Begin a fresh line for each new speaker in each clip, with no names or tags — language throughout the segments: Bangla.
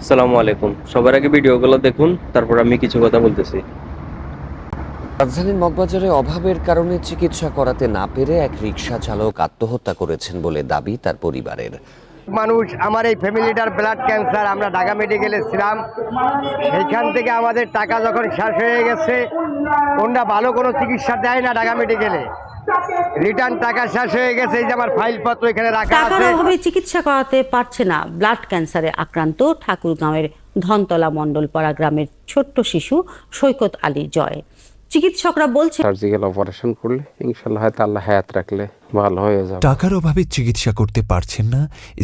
আসসালামু আলাইকুম। সবার আগে ভিডিওগুলো দেখুন তারপর আমি কিছু কথা বলতেছি।
রাজধানীর মগবাজারে অভাবের কারণে চিকিৎসা করাতে না পেরে এক রিক্সা চালক আত্মহত্যা করেছেন বলে দাবি তার পরিবারের।
মানুষ আমার এই ফ্যামিলিটার ব্লাড ক্যান্সার আমরা ঢাকা মেডিকেলে ছিলাম। সেইখান থেকে আমাদের টাকা যখন শেষ হয়ে গেছে ওনরা ভালো কোনো চিকিৎসা দেয় না ঢাকা মেডিকেলে। রিটার্ন টাকা শেষ হয়ে গেছে এই যে আমার ফাইলপত্র এখানে রাখা
টাকার অভাবে চিকিৎসা করাতে পারছে না। ব্লাড ক্যান্সারে আক্রান্ত ঠাকুরগাঁওয়ের ধনতলা মণ্ডলপাড়া গ্রামের ছোট্ট শিশু সৈকত আলী জয়। চিকিৎসকরা বলছেন
সার্জিক্যাল অপারেশন করলে ইনশাল্লাহ হয়তো আল্লাহ হায়াত রাখলে ভালো হয়ে যাবে।
টাকার অভাবে চিকিৎসা করতে পারছেন না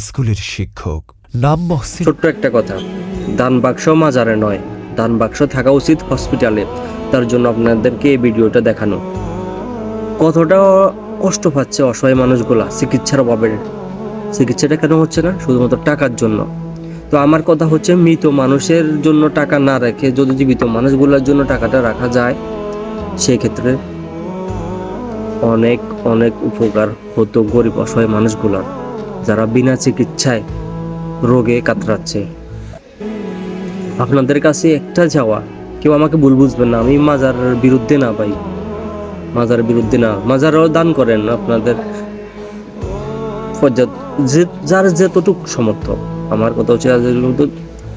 স্কুলের শিক্ষক। নাম মহসিন
ছোট্ট একটা কথা। দান বাক্স মাজারে নয়। দান বাক্স থাকা উচিত হসপিটালে তার জন্য আপনাদেরকে এই ভিডিওটা দেখানো। কতটা কষ্ট পাচ্ছে অসহায় মানুষগুলা চিকিৎসার অভাবে। চিকিৎসাটা কেন হচ্ছে না? শুধুমাত্র টাকার জন্য। তো আমার কথা হচ্ছে মৃত মানুষের জন্য টাকা না রেখে যদি জীবিত মানুষগুলোর জন্য টাকাটা রাখা যায় সেই ক্ষেত্রে অনেক অনেক উপকার হতো গরিব অসহায় মানুষগুলোর, যারা বিনা চিকিৎসায় রোগে কাতরাচ্ছে। আপনাদের কাছে একটা যাওয়া, কেউ আমাকে ভুল বুঝবেন না, আমি মাজার বিরুদ্ধে না ভাই। মাজার বিরুদ্ধে না, মাজারও দান করেন আপনাদের পর্যাপ্ত যে, যার যতটুকু সমর্থ আমার কথা হচ্ছে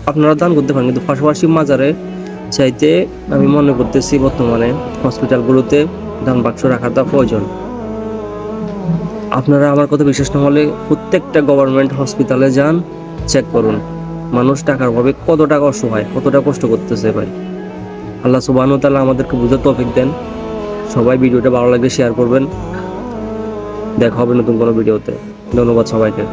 আপনারা দান করতে পারেন, কিন্তু পাশাপাশি মাজারে চাইতে আমি মনে করতেছি বর্তমানে হসপিটালগুলোতে দান বাক্স রাখাটা প্রয়োজন। আপনারা আমার কথা বিশ্বাস না হলে প্রত্যেকটা গভর্নমেন্ট হসপিটালে যান চেক করুন। মানুষ টাকার অভাবে কত টাকা অসহায়, কতটা কষ্ট করতেছে ভাই। আল্লাহ সুবাহ তাআলা আমাদেরকে বুঝার তৌফিক দেন। সবাই ভিডিওটা ভালো লাগলে শেয়ার করবেন। দেখা হবে নতুন কোনো ভিডিওতে। ধন্যবাদ সবাইকে।